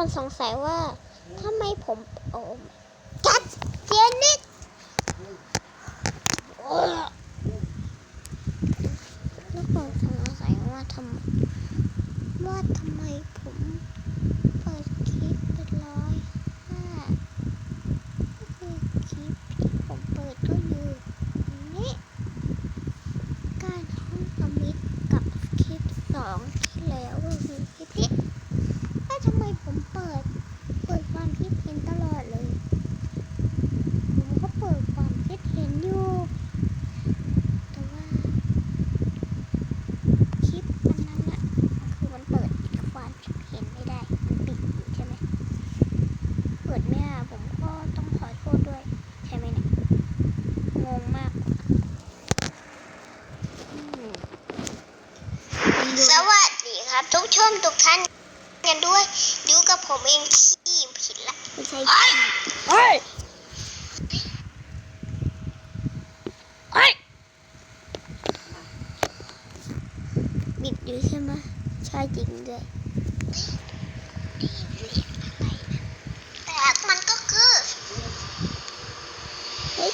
คนสงสัยว่าทำไมผมโอ้จัดเจนนิดโอ้ทุกคนสงสัยว่าทำว่าทำไมผมเปิดคลิปเป็นร้อยห้าคือคลิปที่ผมเปิดก็อยู่นี้ การห้องสมิธกับคลิปสองที่แล้วก็คือคลิปนี้ว่าทำไมผม เปิด เปิดความคิดเห็นตลอดเลย ผมก็เปิดความคิดเห็นอยู่ แต่ว่า คลิปอันนั้นอะคือมันเปิดความคิดเห็นไม่ได้ มันปิดอยู่ใช่ไหม เปิดไม่ได้ผมก็ต้องขอโทษด้วย ใช่ไหมเนี่ย งงมาก สวัสดีครับ ทุกชมทุกท่านกันด้วยอยู่กับ ผมเองขี้ผิดละไม่ใช่ขี้เฮ้ยเฮ้ยบิดอยู่ใช่ไหมใช่จริงด้วยแต่มันก็คือเฮ้ย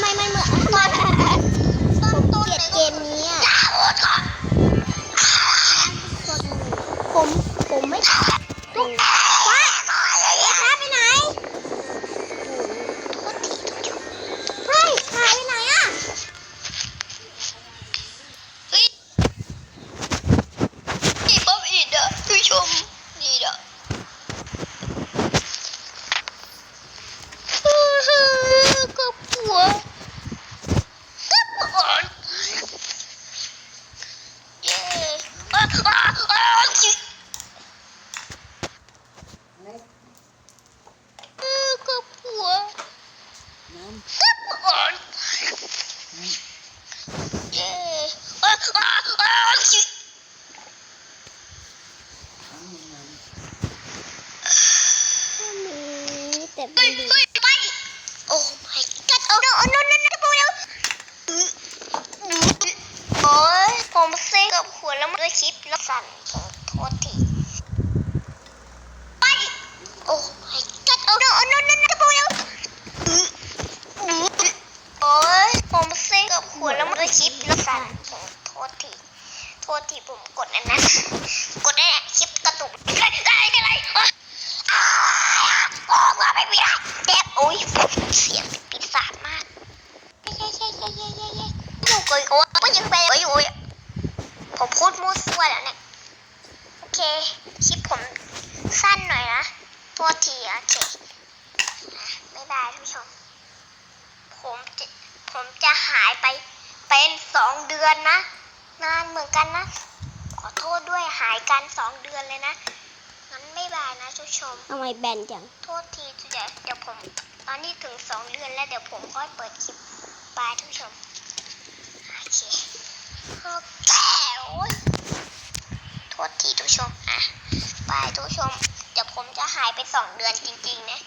เลยทุกชมทำไมมันเหมือนทำไมผมเกลียดเกมนี้อะผมผมไม่ทุกว้าช้าไปไหนเฮ้ยหายไปไหนอะเฮ้ยนี่ป๊อปอีดอะผู้ชมนี่ดอะก็กลัวก็ปวดเย้อ้าอ้าอ้าจิเออก็กลัวก็ปวดเย้อ้าอ้าอ้าจิ มีแต่ เฮ้ ไม่ ย ดี เฮ้ยไปโอ้ my god โอ้ no โอ้ no no no ปูแล้วโอ้ยผมเซ็งกับหัวแล้วมันด้วยคลิปแล้วสั่นผมโทษทีไปโอ้ my god โอ้ no โอ้ no no no ปูแล้วโอ้ยผม เซ็งกับหัวแล้วมันด้วยคลิปแล้วสั่นผมโทษทีโทษทีผมกดอันนั้นกดอันนั้คลิปกระตุกได้ได้อะไรอะออกมาไม่มีอะไรเด็บโอ้ยเสียงปีศาจมากเย้เย้เย้เย้เย้เย้เย้โอ้โหโอ้ยก็ยังไปอยโอ้ยผมพูดมั่วซั่วแล้วเนี่ยโอเคคลิปผมสั้นหน่อยนะตัวทีโอเคบ๊ายบายท่านผู้ชมผมจะ ผมจะหายไปเป็นสองเดือนนะ นานเหมือนกันนะ ขอโทษด้วยหายกันสองเดือนเลยนะ งั้นไม่บายนะท่านผู้ชมทำไมแบนจัง โทษทีเดี๋ยวเดี๋ยวผม ตอนนี้ถึงสองเดือนแล้วเดี๋ยวผมค่อยเปิดคลิปบายท่านผู้ชม โอเคโอเคโอ้ยโทษทีท่านผู้ชม อะบายท่านผู้ชม เดี๋ยวผมจะหายไปสองเดือนจริงๆนะ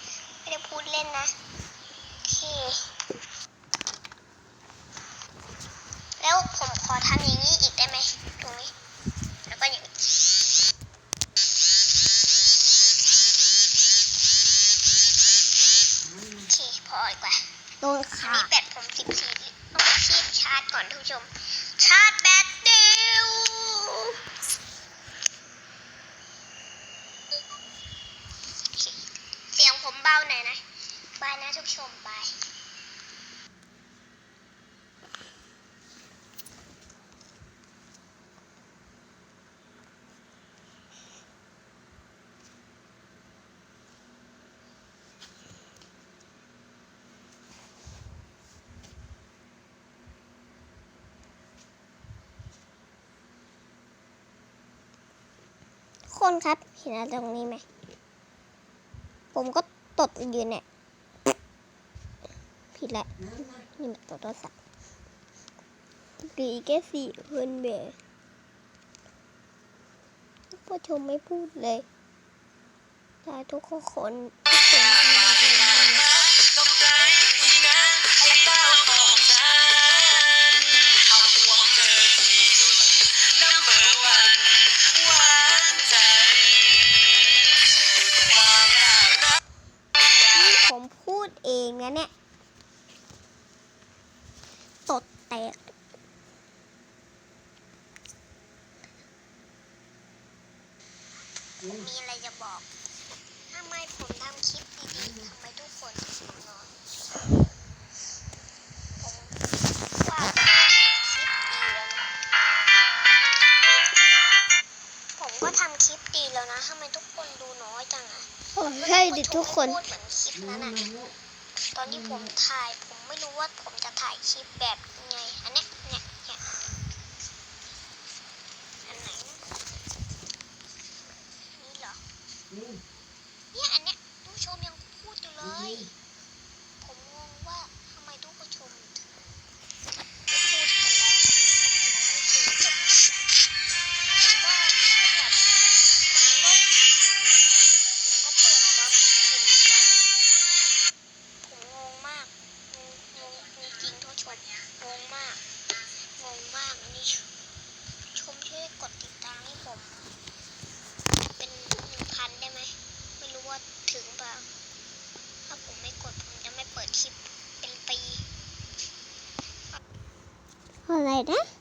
บาหน่อยนะบายนะทุกชมบายคนครับ เห็นอะไรตรงนี้ไหม ผมก็ ตดยืนเนี่ยผิดละนี่มันตดโทรศัพท์หรือแค่สี่คนเบรผู้ชมไม่พูดเลยแต่ทุกคน ใช่ดิทุกคนเอนนั้ตอนที่ผมถ่าย ผมไม่รู้ว่าผมจะถ่ายคลิปแบบ Hold it.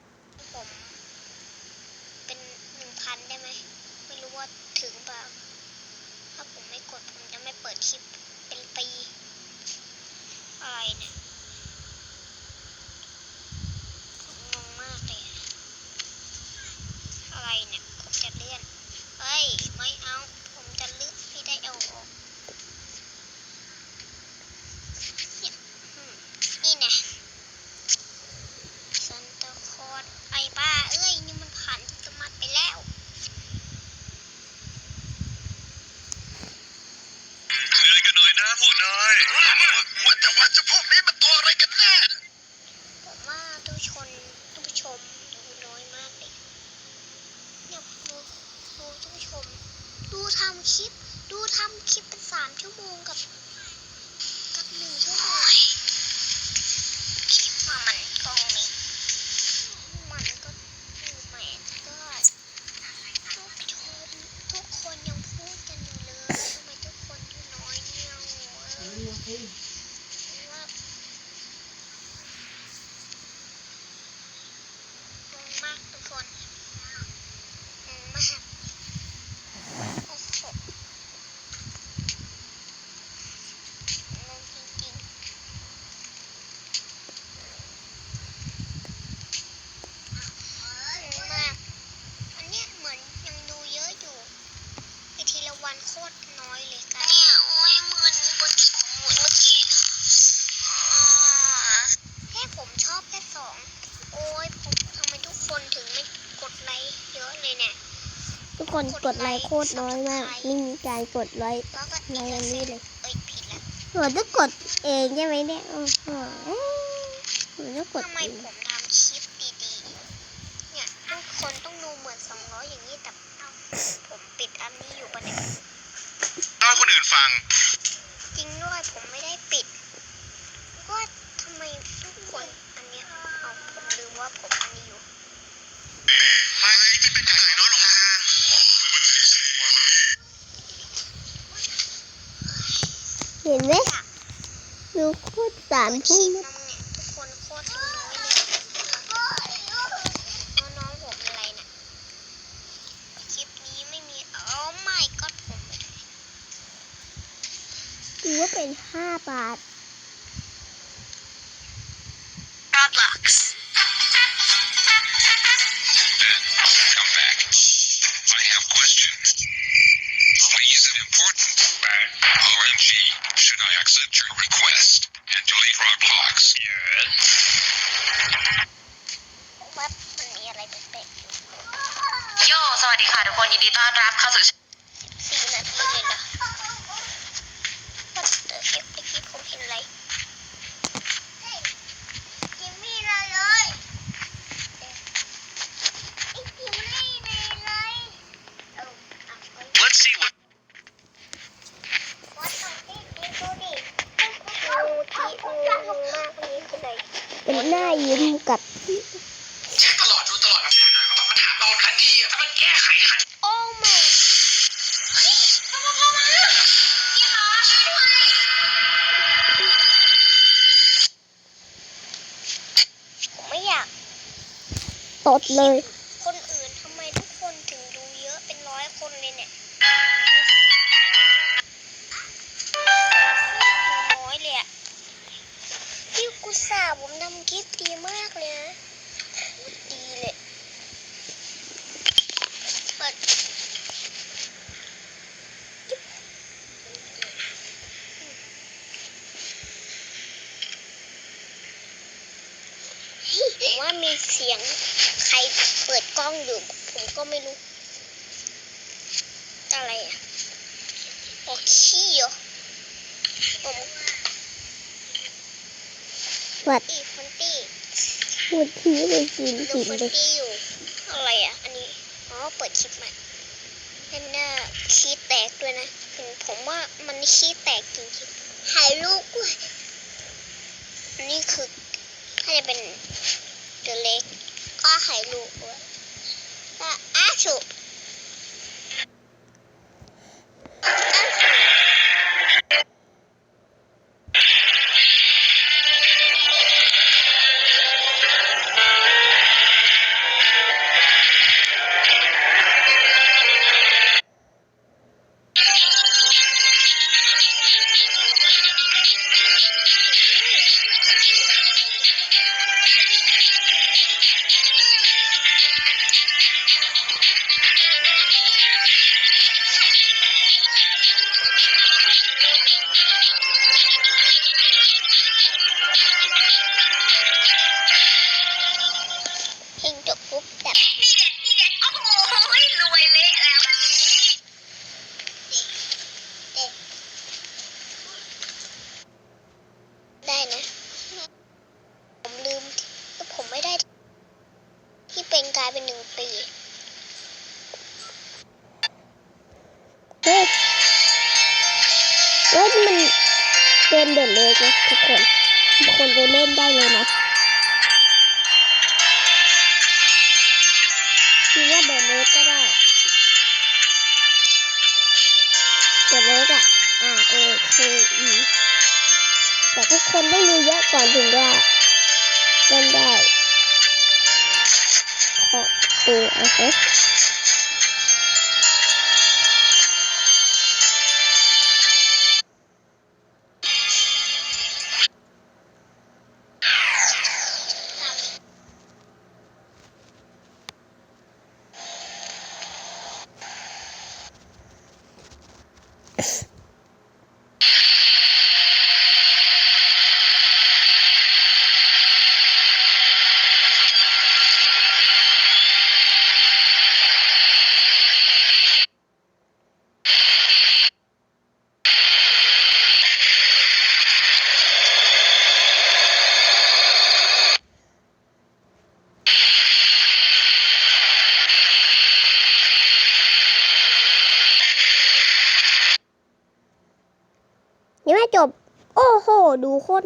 ทุกคนกดไลค์โคตรน้อยมากไม่มีการกดไลค์ไลค์อันนี้เลยหัวจะกดเองใช่ไหมเนี่ยโอ้โหหัวจะกดทำไมผมทำคลิปดีๆ เนี่ยทุกคนต้องดูเหมือนสองร้อยอย่างนี้แต่ผมปิดอันนี้อยู่ปะเนี่ยเอาคนอื่นฟัง จริงด้วยผมไม่ามทุ่มทุกคนโคตรน้อยเลยน้องผมอะไรเนี่ยคลิปนี้ไม่มีโอ้ไม่ก็ผมกูว่าเป็นห้าบาท เข้าสู่สี่นาทีเลยนะมันเอฟเมื่อกี้ผมเห็นอะไรจิมมี่เลยเลยไอ้จิมมี่เลยเอาเอาไป Let's see what วัดตรงที่ดิดูดิงูที่งูมากนี่คืออะไรเป็นหน้ายิ้มกับ ตดเลย มว่ามีเสียงใครเปิดกล้องอยู่ ผมก็ไม่รู้ อะไรอะโอ้ขี้เหรอผมวัดอีฟันตี้พูดทีไปกินดูกินฟันเลยตี้อยู่ อะไรอะ อันนี้ อ๋อ เปิดคลิปใหม่เล่นหน้าขี้แตกด้วยนะเห็นผมว่ามันขี้แตกจริงๆถ่ายรูปด้วยอันนี้คือ ถ้าจะเป็น ตัวเล็ก ก็ถ่ายรูปด้วยก็อาชุอ ก็ได้เดินเล็กอะอ่าเอเคอีแต่ทุกคนต้องดูเยอะก่อนถึงได้เล่นได้ขอตูอะฮะ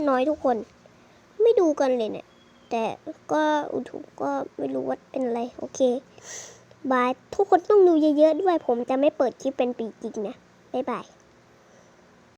น้อยทุกคน ไม่ดูกันเลยเนี่ย แต่ก็อุทุก็ไม่รู้ว่าเป็นอะไร โอเค บาย ทุกคนต้องดูเยอะๆด้วยผมจะไม่เปิดคลิปเป็นปีจริงนะ บ๊ายบาย